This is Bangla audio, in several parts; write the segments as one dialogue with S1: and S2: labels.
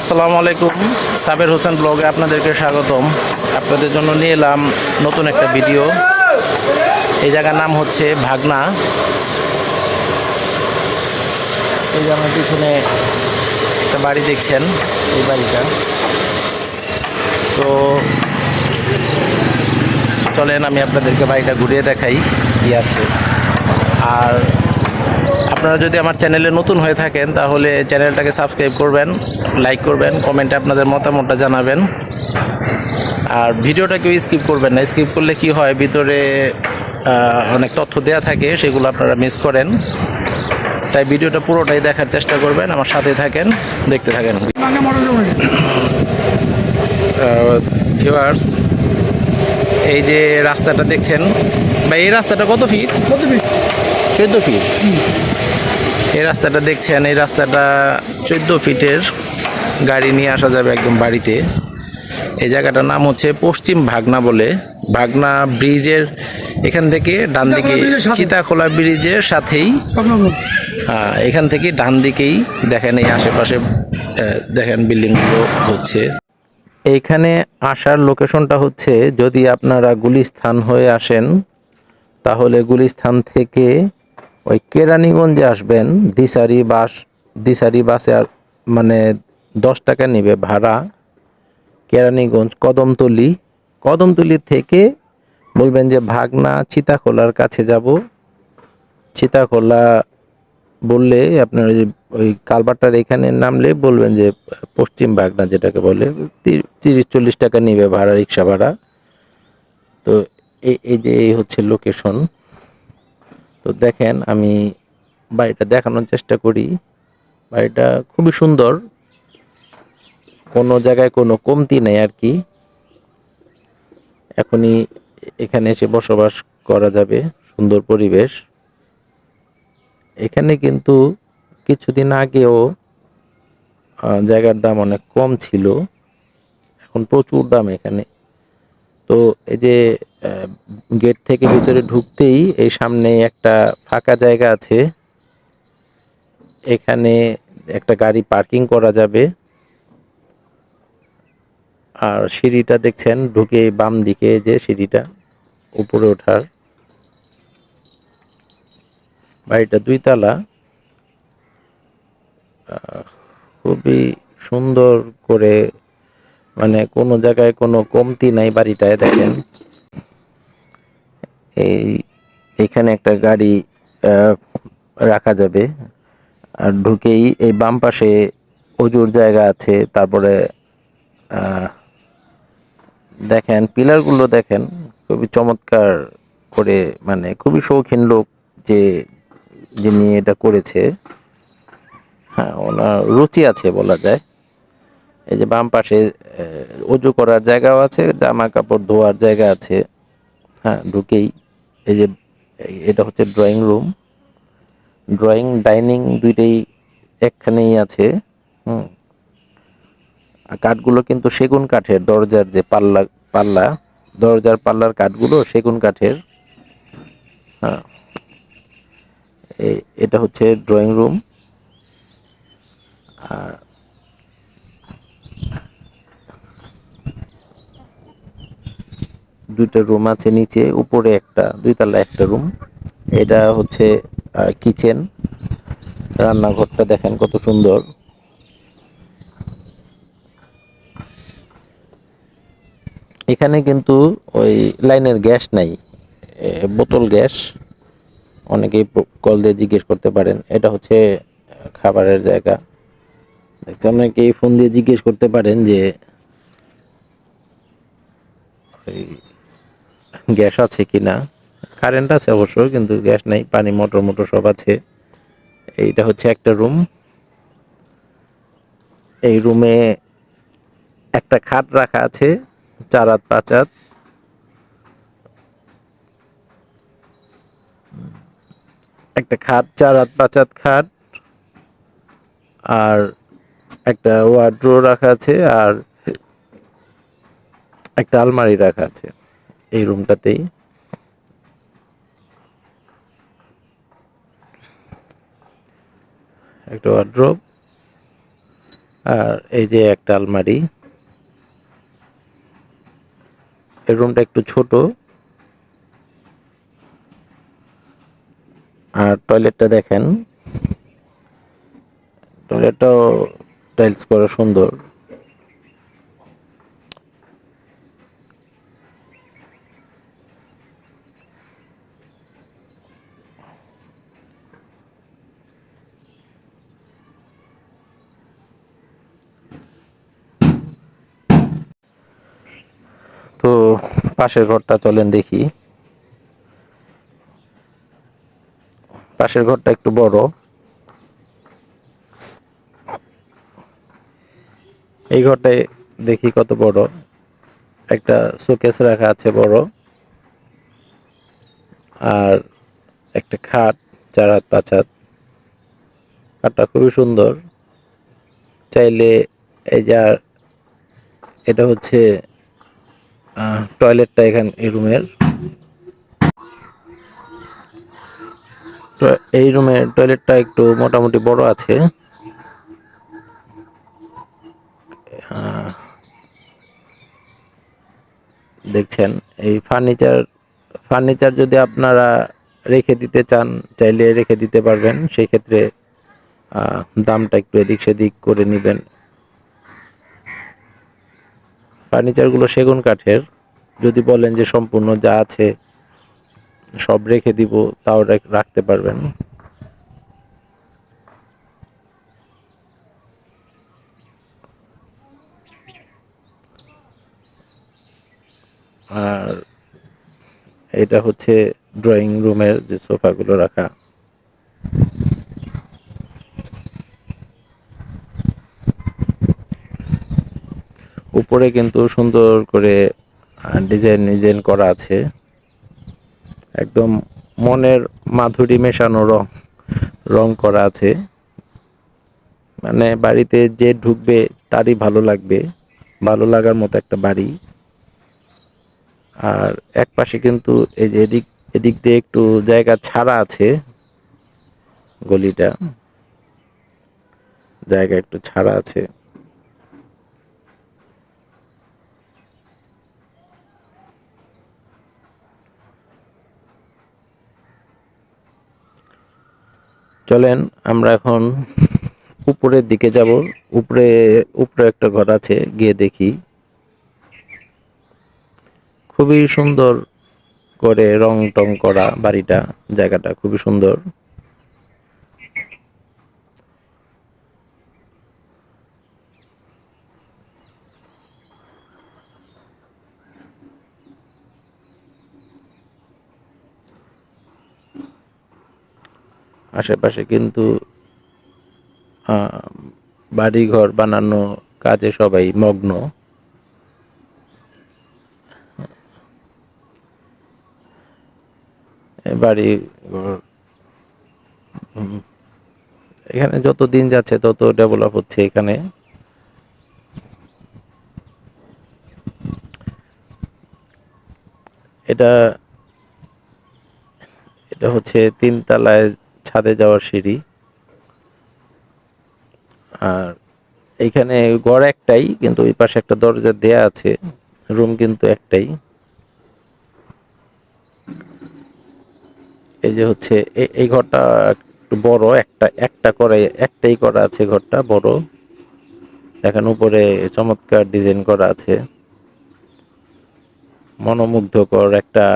S1: আসসালামু আলাইকুম। সাবের হোসেন ব্লগে আপনাদেরকে স্বাগতম। আপনাদের জন্য নিয়ে এলাম নতুন একটা ভিডিও। এই জায়গার নাম হচ্ছে ভাগনা। এই যে আমার পিছনে একটা বাড়ি দেখছেন, এই বাড়িটা। তো চলেন, আমি আপনাদেরকে বাড়িটা ঘুরিয়ে দেখাই কি আছে। আর আপনারা যদি আমার চ্যানেলে নতুন হয়ে থাকেন তাহলে চ্যানেলটাকে সাবস্ক্রাইব করবেন লাইক করবেন কমেন্টে আপনাদের মতামতটা জানাবেন। আর ভিডিওটা কেউ স্কিপ করবেন না স্কিপ করলে কি হয় ভিতরে অনেক তথ্য দেওয়া থাকে সেগুলো আপনারা মিস করেন। তাই ভিডিওটা পুরোটাই দেখার চেষ্টা করবেন আমার সাথে থাকেন দেখতে থাকেন। ভিউয়ার্স এই যে রাস্তাটা দেখছেন বা এই রাস্তাটা কত ফিট কত ফিট চোদ্দ ফিট এই রাস্তাটা দেখছেন এই রাস্তাটা চোদ্দ ফিটের গাড়ি নিয়ে আসা যাবে একদম বাড়িতে। এই জায়গাটার নাম হচ্ছে পশ্চিম ভাগনা বলে। ভাগনা ব্রিজের এখান থেকে ডান দিকে। চিতাখোলা ব্রিজের সাথেই আহ, এখান থেকে ডান দিকেই দেখেন এই আশেপাশে দেখেন বিল্ডিংগুলো হচ্ছে। এইখানে আসার লোকেশনটা হচ্ছে যদি আপনারা গুলিস্থান হয়ে আসেন তাহলে গুলিস্থান থেকে ওই কেরানীগঞ্জে আসবেন, দিশারি বাস, দিশারি বাসে আর মানে দশ টাকা নেবে ভাড়া কেরানীগঞ্জ কদমতলি। কদমতলি থেকে বলবেন যে, ভাগনা চিতাখোলার কাছে যাব। চিতাখোলা বললে আপনার ওই ওই কালবারটার এখানে নামলে বলবেন যে, পশ্চিম ভাগনা যেটাকে বলে তিরিশ চল্লিশ টাকা নেবে ভাড়া, রিক্সা ভাড়া। তো এই যে, এই হচ্ছে লোকেশন তো দেখেন, আমি বাড়িটা দেখানোর চেষ্টা করি। বাড়িটা খুবই সুন্দর। কোনো জায়গায় কোনো কমতি নেই আর কি। এখনই এখানে এসে বসবাস করা যাবে, সুন্দর পরিবেশ। এখানে কিন্তু কিছুদিন আগেও জায়গার দাম অনেক কম ছিল। এখন প্রচুর দাম এখানে। তো এই যে গেট থেকে ভিতরে ঢুকতেই এই সামনে একটা ফাঁকা জায়গা আছে। এখানে একটা গাড়ি পার্কিং করা যাবে। আর সিঁড়িটা দেখছেন ঢুকে বাম দিকে যে সিঁড়িটা উপরে ওঠার। বাড়িটা দুই তালা আহ, খুবই সুন্দর করে মানে কোনো জায়গায় কোনো কমতি নাই বাড়িটায়, দেখেন। এই এখানে একটা গাড়ি রাখা যাবে। আর ঢুকেই এই বাম পাশে অজুর জায়গা আছে, তারপরে দেখেন, পিলারগুলো দেখেন, খুবই চমৎকার করে মানে খুবই শৌখিন লোক যে, যিনি এটা করেছে। হ্যাঁ ওনার রুচি আছে বলা যায়। এই যে বাম পাশে অজু করার জায়গাও আছে, জামা কাপড় ধোয়ার জায়গা আছে। হ্যাঁ ঢুকেই। এই যে, এটা হচ্ছে ড্রয়িং রুম ড্রয়িং ডাইনিং দুইটাই একখানেই আছে, হুম। কাঠগুলো কিন্তু সেগুন কাঠের, দরজার যে পাল্লা পাল্লা, দরজার পাল্লার কাঠগুলো সেগুন কাঠের। হ্যাঁ। এটা হচ্ছে ড্রয়িং রুম আর দুইটা রুম আছে নিচে, উপরে একটা, দুইতলা একটা রুম। এটা হচ্ছে কিচেন রান্নাঘরটা দেখেন কত সুন্দর। এখানে কিন্তু ওই লাইনের গ্যাস নাই বোতল গ্যাস। অনেকেই কল দিয়ে জিজ্ঞেস করতে পারেন, এটা হচ্ছে খাবারের জায়গা। দেখছি অনেকেই ফোন দিয়ে জিজ্ঞেস করতে পারেন যে গ্যাস আছে কিনা? কারেন্ট আছে অবশ্য কিন্তু গ্যাস নাই, পানি মোটর মোটর সব আছে। এইটা হচ্ছে একটা রুম এই রুমে একটা খাট রাখা আছে, চার হাত, পাঁচ হাত। একটা খাট, চার হাত, পাঁচ হাত খাট। আর একটা ওয়ার্ড্রো রাখা আছে, আর একটা আলমারি রাখা আছে। এই রুমটাতেই। একটা ওয়ার্ড্রোব আর এই যে একটা আলমারি। এই রুমটা একটু ছোট। আর টয়লেটটা দেখেন। টয়লেটটাও টাইলস করা সুন্দর। তো পাশের ঘরটা চলেন দেখি। পাশের ঘরটা একটু বড়। এই ঘরটায় দেখি কত বড়। একটা শোকেস রাখা আছে বড়। আর একটা খাট, চার হাত, পাঁচ হাত। খাটটা খুবই সুন্দর। চাইলে এই যা এটা হচ্ছে টয়লেটটা এখানে এই রুমের। তো এই রুমের টয়লেটটা একটু মোটামুটি বড় আছে। দেখছেন, এই ফার্নিচার ফার্নিচার যদি আপনারা রেখে দিতে চান, চাইলে রেখে দিতে পারবেন। সেই ক্ষেত্রে দামটা একটু এদিক সেদিক করে নেবেন। ফার্নিচারগুলো সেগুন কাঠের। যদি বলেন যে সম্পূর্ণ যা আছে সব রেখে দিব, তাও রাখ- রাখতে পারবেন। আর এটা হচ্ছে ড্রয়িং রুমের যে সোফাগুলো রাখা। উপরে কিন্তু সুন্দর করে ডিজাইন ডিজাইন করা আছে। একদম মনের মাধুরী মেশানো রং রং করা আছে। মানে বাড়িতে যে ঢুকবে তারই ভালো লাগবে, ভালো লাগার মতো একটা বাড়ি। আর এক পাশে কিন্তু এই যে এদিক এদিক দিয়ে একটু জায়গা ছাড়া আছে গলিটা। জায়গা একটু ছাড়া আছে। চলেন, আমরা এখন উপরের দিকে যাব। উপরে উপরে একটা ঘর আছে, গিয়ে দেখি। খুবই সুন্দর করে রং টং করা বাড়িটা, জায়গাটা খুবই সুন্দর। আশেপাশে, কিন্তু বাড়িঘর বানানো কাজে সবাই মগ্ন। বাড়ি ঘর এখানে যত দিন যাচ্ছে তত ডেভেলপ হচ্ছে এখানে। এটা এটা হচ্ছে তিন তলায় ছাদে যাওয়ার সিঁড়ি। আর এইখানে ঘর একটাই, কিন্তু ওই পাশে একটা দরজা দেয়া আছে, রুম কিন্তু একটাই। এই যে হচ্ছে এই ঘরটা একটু বড়, একটা একটা করে, একটাই করা আছে ঘরটা বড়। দেখেন উপরে চমৎকার ডিজাইন করা আছে। মনোমুগ্ধকর একটা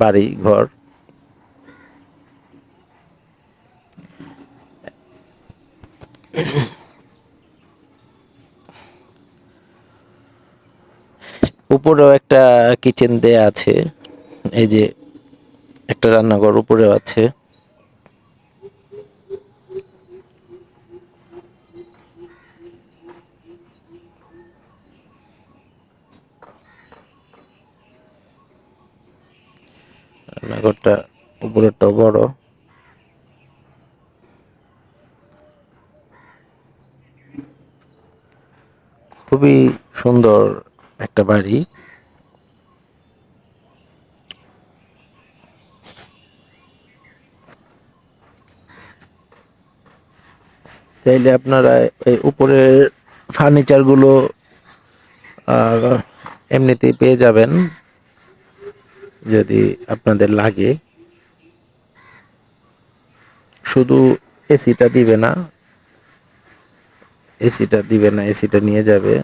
S1: বাড়ি, ঘর। উপরেও একটা কিচেন দেয়া আছে। এই যে একটা রান্নাঘর উপরেও আছে। রান্নাঘরটা উপরেরটাও বড়। খুবই সুন্দর একটা বাড়ি। চাইলে আপনারা এই উপরের ফার্নিচারগুলো এমনিতেই পেয়ে যাবেন, যদি আপনাদের লাগে। শুধু এসিটা দিবে না এসিটা দিবে না এসিটা নিয়ে যাবে।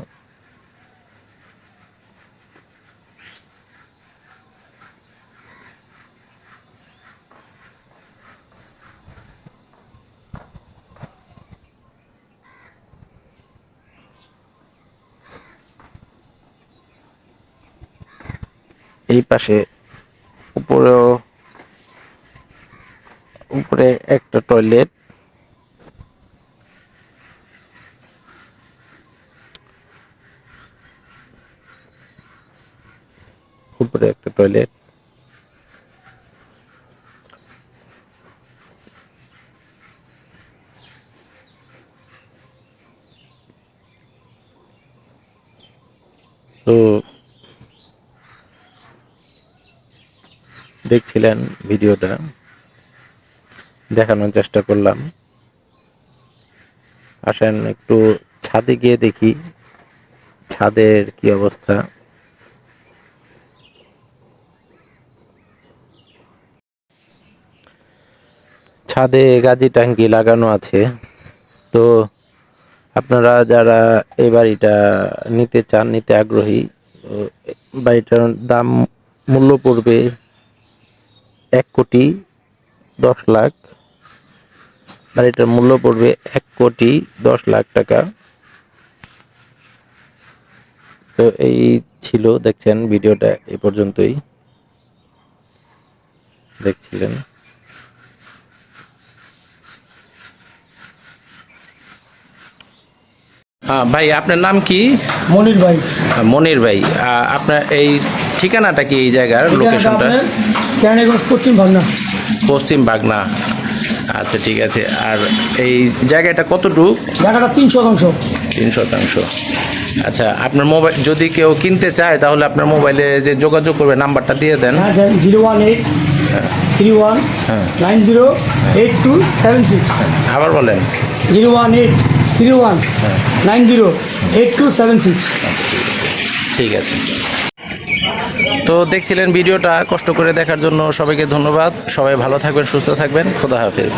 S1: এই পাশে উপরেও উপরে একটা টয়লেট। উপরে একটা টয়লেট তো দেখছিলেন ভিডিওটা, দেখানোর চেষ্টা করলাম। আসেন একটু ছাদে গিয়ে দেখি, ছাদের কি অবস্থা। ছাদে গাজি ট্যাঙ্কি লাগানো আছে। তো আপনারা যারা এই বাড়িটা নিতে চান, নিতে আগ্রহী বাড়িটার দাম মূল্য পড়বে এক কোটি দশ লাখ। বাড়িটার মূল্য পড়বে এক কোটি দশ লাখ টাকা। তো এই ছিল, দেখছেন, ভিডিওটা এ পর্যন্তই। দেখছিলেন হ্যাঁ ভাই আপনার নাম কি?
S2: মনির ভাই।
S1: মনির ভাই আপনার এই ঠিকানাটা কি এই জায়গার লোকেশনটা
S2: কেরানীগঞ্জ পশ্চিম ভাবনা
S1: পশ্চিম বাগনা আচ্ছা ঠিক আছে। আর এই জায়গাটা কতটুকু?
S2: জায়গাটা তিন শতাংশ।
S1: তিন শতাংশ। আচ্ছা আপনার মোবাইল যদি কেউ কিনতে চায় তাহলে আপনার মোবাইলে যে যোগাযোগ করবে নাম্বারটা দিয়ে দেন।
S2: হ্যাঁ zero one eight three one
S1: হ্যাঁ।
S2: Nine zero eight two seven six.
S1: আবার বলেন।
S2: Zero one eight three one nine zero eight two seven six.
S1: ঠিক আছে। তো দেখছিলেন ভিডিওটা, কষ্ট করে দেখার জন্য সবাইকে ধন্যবাদ। সবাই ভালো থাকবেন, সুস্থ থাকবেন। খোদা হাফেজ।